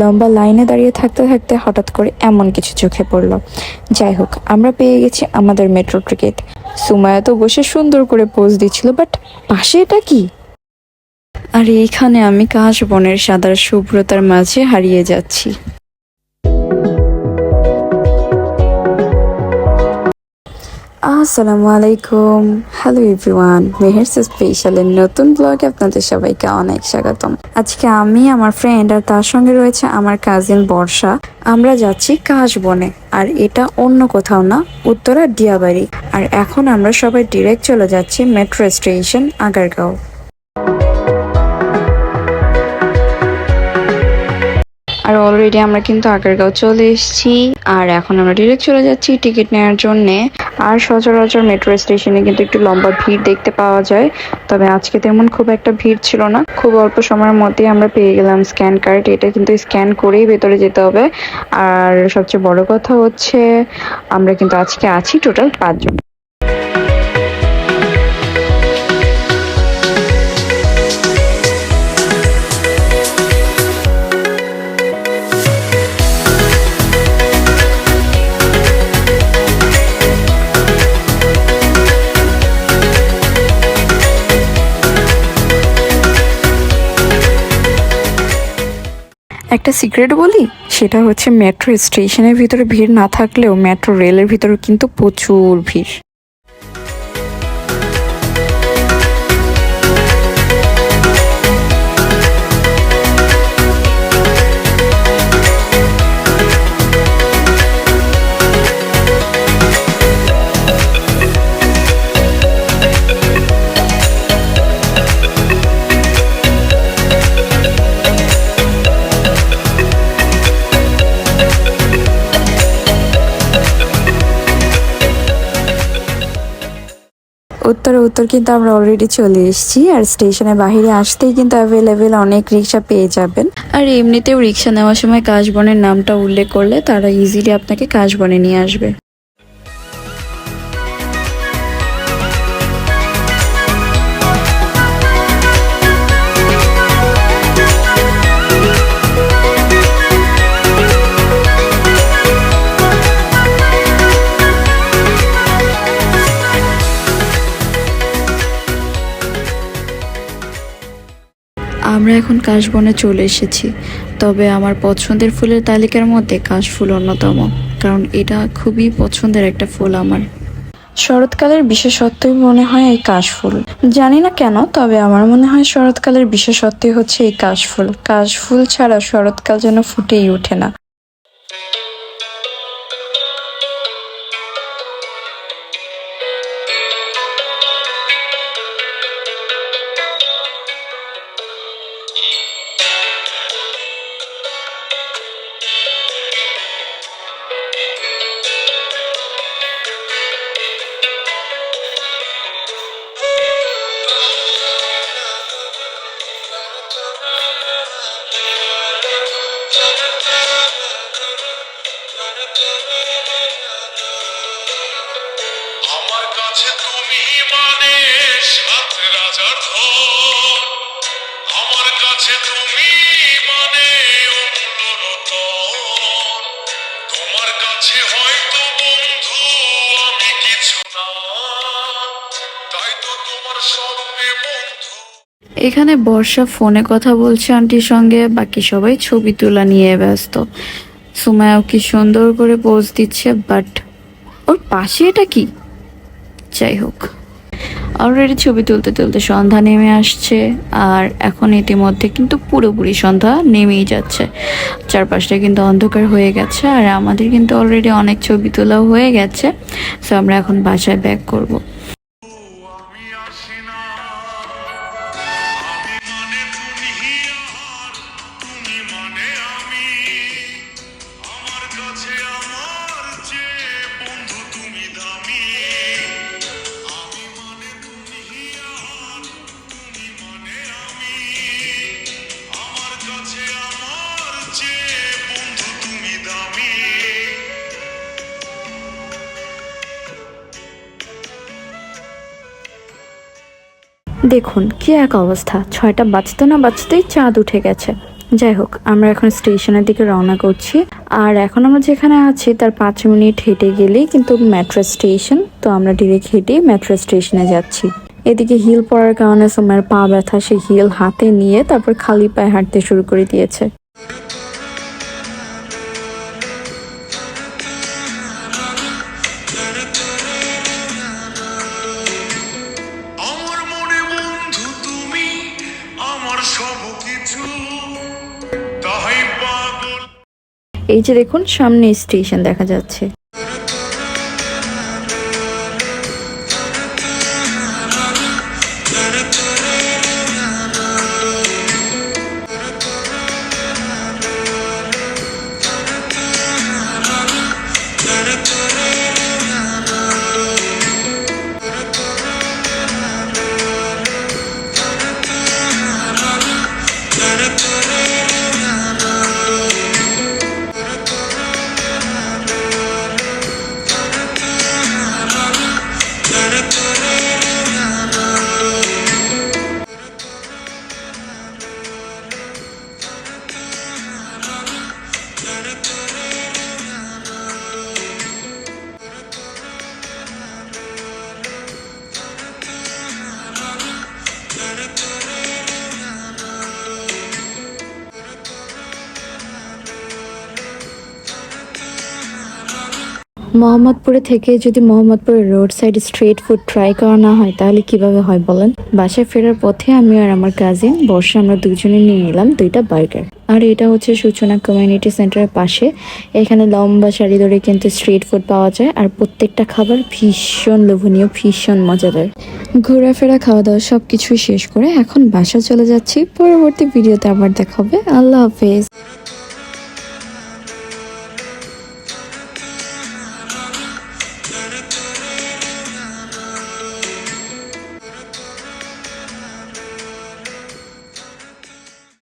লম্বা লাইনে দাঁড়িয়ে থাকতে থাকতে হঠাৎ করে এমন কিছু চোখে পড়ল। যাই হোক, আমরা পেয়ে গেছি আমাদের মেট্রো টিকিট। সুমায়া তো বসে সুন্দর করে পোজ দিচ্ছিল বাট পাশে এটা কি? আর এইখানে আমি কাশ বনের সাদার শুভ্রতার মাঝে হারিয়ে যাচ্ছি। আসসালামু আলাইকুম। হ্যালো এভরিওয়ান মেহেরস স্পেশালের নতুন ব্লগে আপনাদের সবাইকে অনেক স্বাগতম। আজকে আমি, আমার ফ্রেন্ড আর তার সঙ্গে রয়েছে আমার কাজিন বর্ষা। আমরা যাচ্ছি কাশবনে, আর এটা অন্য কোথাও না, উত্তরা ডিয়াবাড়ি আর এখন আমরা সবাই ডিরেক্ট চলে যাচ্ছি মেট্রো স্টেশন আগারগাঁও। আর অলরেডি আমরা কিন্তু আগারগাঁও চলে এসেছি, আর এখন আমরা ডিরেক্ট চলে যাচ্ছি টিকিট নেওয়ার জন্য। আর সচরাচর মেট্রো স্টেশনে কিন্তু একটু লম্বা ভিড় দেখতে পাওয়া যায়, তবে আজকে তেমন খুব একটা ভিড় ছিল না। খুব অল্প সময়ের মধ্যেই আমরা পেয়ে গেলাম স্ক্যান কার্ড এটা কিন্তু স্ক্যান করেই ভেতরে যেতে হবে। আর সবচেয়ে বড় কথা হচ্ছে, আমরা কিন্তু আজকে আছি টোটাল পাঁচজন। একটা সিক্রেট বলি? সেটা হচ্ছে মেট্রো স্টেশনের ভিতরে ভিড় না থাকলেও মেট্রো রেলের ভিতরে কিন্তু প্রচুর ভিড়। উত্তরে উত্তর কিন্তু আমরা অলরেডি চলে এসেছি আর স্টেশনের বাহিরে আসতেই কিন্তু অ্যাভেলেবেল অনেক রিক্সা পেয়ে যাবেন। আর এমনিতেও রিক্সা নেওয়ার সময় কাশবনের নামটা উল্লেখ করলে তারা ইজিলি আপনাকে কাশবনে নিয়ে আসবে। আমরা এখন কাশবনে চলে এসেছি। তবে আমার পছন্দের ফুলের তালিকার মধ্যে কাশফুল অন্যতম, কারণ এটা খুবই পছন্দের একটা ফুল আমার। শরৎকালের বিশেষত্বই মনে হয় এই কাশফুল। জানি না কেন, তবে আমার মনে হয় শরৎকালের বিশেষত্বই হচ্ছে এই কাশফুল। কাশফুল ছাড়া শরৎকাল যেন ফুটেই ওঠে না। মানে এখানে বর্ষা ফোনে কথা বলছে আন্টির সঙ্গে, বাকি সবাই ছবি তোলা নিয়ে ব্যস্ত। সুমায়াও কি সুন্দর করে পোজ দিচ্ছে বাট ওর পাশে এটা কি? যাই হোক। অলরেডি ছবি তুলতে তুলতে সন্ধ্যা নেমে আসছে, আর এখন ইতিমধ্যে কিন্তু পুরোপুরি সন্ধ্যা নেমেই যাচ্ছে। চারপাশটা কিন্তু অন্ধকার হয়ে গেছে, আর আমাদের কিন্তু অলরেডি অনেক ছবি তোলাও হয়ে গেছে। সো আমরা এখন বাসায় ব্যাক করব। দেখুন, কি এক অবস্থা। ছয়টা বাজতে না বাজতেই চাঁদ উঠে গেছে। যাই হোক, আমরা এখন স্টেশনের দিকে রওনা করছি। আর এখন আমরা যেখানে আছি, তার পাঁচ মিনিট হেঁটে গেলেই কিন্তু মেট্রো স্টেশন। তো আমরা ডিরেক্ট হেঁটেই মেট্রো স্টেশনে যাচ্ছি। এদিকে হিল পড়ার কারণে সময়ের পা ব্যথা সে হিল হাতে নিয়ে তারপর খালি পায়ে হাঁটতে শুরু করে দিয়েছে। এই যে দেখুন সামনে স্টেশন দেখা যাচ্ছে। মোহাম্মদপুরে থেকে যদি মোহাম্মদপুরের road side street food try করা না হয়, তাহলে কীভাবে হয় বলেন? বাসায় ফেরার পথে আমি আর আমার কাজিন বর্ষা, আমরা দুজনে নিয়ে নিলাম দুইটা বার্গার। আর এটা হচ্ছে সূচনা কমিউনিটি সেন্টারের পাশে। এখানে লম্বা সারি ধরে কিন্তু স্ট্রিট ফুড পাওয়া যায় আর প্রত্যেকটা খাবার ভীষণ লোভনীয়, ভীষণ মজাদার। ঘোরাফেরা খাওয়া দাওয়া সব কিছুই শেষ করে এখন বাসা চলে যাচ্ছি। পরবর্তী ভিডিওতে আবার দেখা হবে। আল্লাহ হাফেজ।